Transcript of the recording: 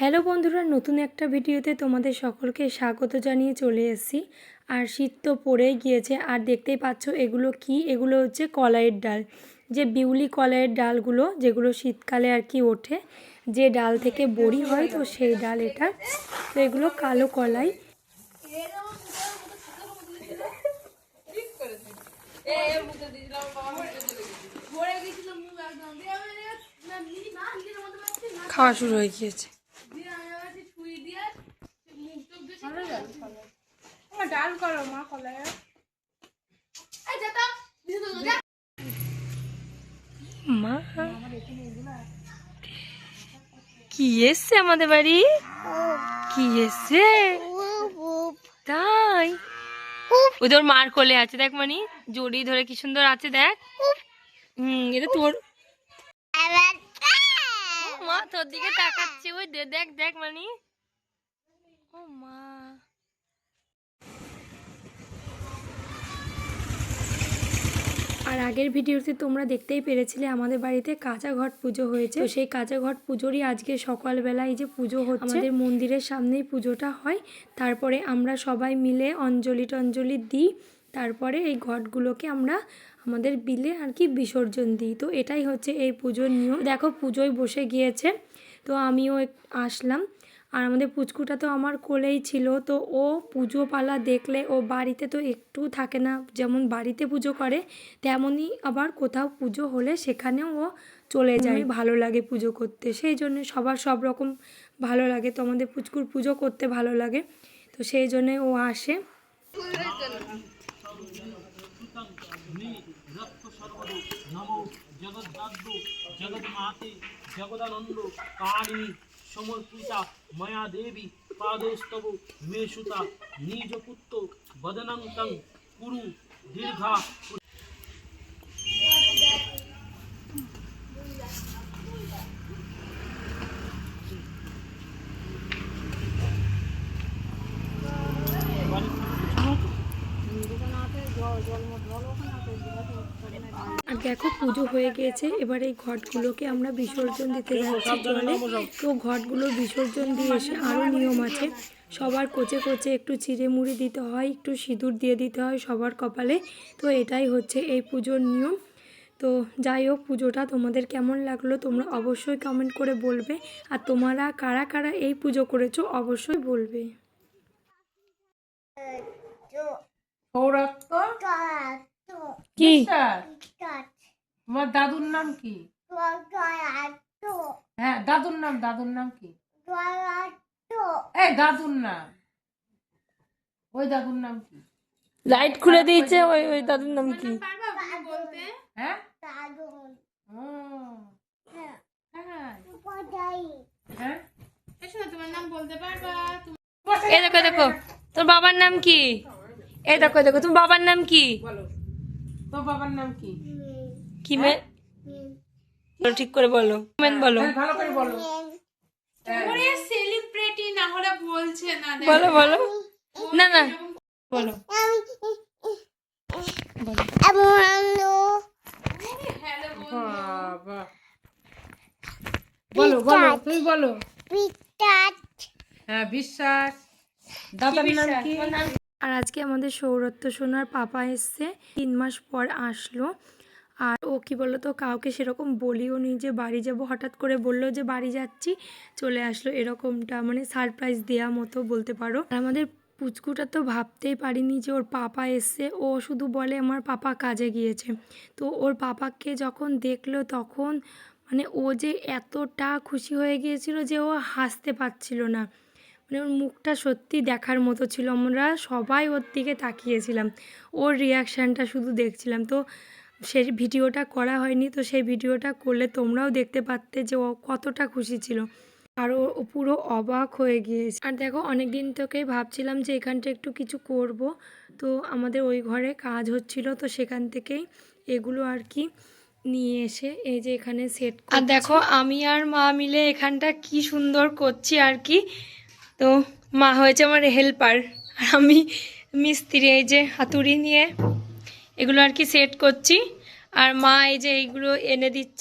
Hello বন্ধুরা, নতুন একটা ভিডিওতে তোমাদের সকলকে স্বাগত জানিয়ে চলে এসেছি। আর শীত তো পড়েই গিয়েছে, আর দেখতেই পাচ্ছ এগুলো কি? এগুলো হচ্ছে কলাইয়ের ডাল। যে বিউলি কলাইয়ের ডালগুলো, যেগুলো শীতকালে আর কি ওঠে, যে ডাল থেকে বড়ি হয়, তো সেই ডাল এটা। তো এগুলো কালো কলাই। খাওয়া শুরু হয়ে গিয়েছে। ডাল করো মা কলায় মা। কি এসছে আমাদের বাড়ি? কি এসছে? তাই। ওই তোর মার কোলে আছে দেখ মানি। জড়ি ধরে কি সুন্দর আছে দেখ। হুম এটা তোর। মা তোর দিকে তাকাচ্ছে ওই দে দেখ দেখ মানি। ও মা। আর আগের ভিডিওতে তোমরা দেখতেই পেরেছিলে আমাদের বাড়িতে কাঁচা ঘট পুজো হয়েছে। সেই কাঁচা ঘট পুজোরই আজকে সকালবেলা এই যে পুজো হচ্ছে, আমাদের মন্দিরের সামনেই পুজোটা হয়। তারপরে আমরা সবাই মিলে অঞ্জলি টঞ্জলি দিই। তারপরে এই ঘটগুলোকে আমরা আমাদের বিলে আর কি বিসর্জন দিই। তো এটাই হচ্ছে এই পুজোর নিয়ম। দেখো পুজোয় বসে গিয়েছে। তো আমিও আসলাম। আর আমাদের পুচকুটা তো আমার কোলেই ছিল তো ও পুজো পালা দেখলে ও বাড়িতে তো একটু থাকে না যেমন বাড়িতে পুজো করে তেমনই আবার কোথাও পুজো হলে সেখানেও ও চলে যায়। ভালো লাগে পুজো করতে সেই জন্য সবার সব রকম ভালো লাগে তো আমাদের পুচকুর পুজো করতে ভালো লাগে তো সেই জন্যে ও আসে। জগন্মাতে জগদানন্দ কালী সমর্পিতা ময়া দেবী পাদস্তব মে সুতা নিজ পুত্র বদনন্তং কুরু দীর্ঘা আর দেখো পুজো হয়ে গিয়েছে এবার এই ঘটগুলোকে আমরা বিসর্জন দিতে যাচ্ছি জলে। তো ঘটগুলো বিসর্জন দিয়ে এসে আরও নিয়ম আছে। সবার কোচে কোচে একটু চিড়ে মুড়ি দিতে হয় একটু সিঁদুর দিয়ে দিতে হয় সবার কপালে। তো এটাই হচ্ছে এই পুজোর নিয়ম। তো যাই হোক পুজোটা তোমাদের কেমন লাগল তোমরা অবশ্যই কমেন্ট করে বলবে। আর তোমরা কারা কারা এই পুজো করেছ অবশ্যই বলবে। দাদুর নাম কি হ্যাঁ দাদুর নাম দাদুর নাম কি দাদুর নাম ওই দাদুর নাম কি লাইট খুলে দিয়েছে ওই ওই দাদুর নাম কি দেখো তোর বাবার নাম কি এই দেখো দেখো তুমি বাবার নাম কি? বলো। তোর বাবার নাম কি? কি মে বলো, ঠিক করে বলো। মেন বলো। হ্যাঁ, ভালো করে বলো। সেলিব্রিটি না হলে বলছে না বলো বলো। না না। বলো। বাবা। বলো বলো তুমি বলো। হ্যাঁ বিশ্বাস দাদার নাম কি? আর আজকে আমাদের সৌরত্ব সোনার পাপা এসছে, তিন মাস পর আসলো। আর ও কি বলল তো কাউকে সেরকম বলিও নি যে বাড়ি যাব। হঠাৎ করে বলল যে বাড়ি যাচ্ছি, চলে আসলো এরকমটা মানে সারপ্রাইজ দেওয়া মতো বলতে পারো। আর আমাদের পুচকুটা তো ভাবতেই পারিনি যে ওর পাপা এসছে। ও শুধু বলে, আমার পাপা কাজে গিয়েছে। তো ওর পাপাকে যখন দেখল তখন মানে ও যে এতটা খুশি হয়ে গিয়েছিল যে ও হাসতে পারছিল না। মানে ওর মুখটা সত্যি দেখার মতো ছিল। আমরা সবাই ওর দিকে তাকিয়েছিলাম। ওর রিয়াকশানটা শুধু দেখছিলাম। তো সেই ভিডিওটা করা হয়নি। তো সেই ভিডিওটা করলে তোমরাও দেখতে পারতে যে ও কতটা খুশি ছিল। আর ও পুরো অবাক হয়ে গিয়েছে। আর দেখো অনেক দিন থেকেই ভাবছিলাম যে এখানটা একটু কিছু করব। তো আমাদের ওই ঘরে কাজ হচ্ছিল। তো সেখান থেকেই এগুলো আর কি নিয়ে এসে এই যে এখানে সেট আর দেখো আমি আর মা মিলে এখানটা কি সুন্দর করছি আর কি। তো মা হয়েছে আমার হেল্পার আর আমি মিস্ত্রি, এই যে হাতুড়ি নিয়ে এগুলো আর কি সেট করছি। আর মা এই যে এইগুলো এনে দিচ্ছে।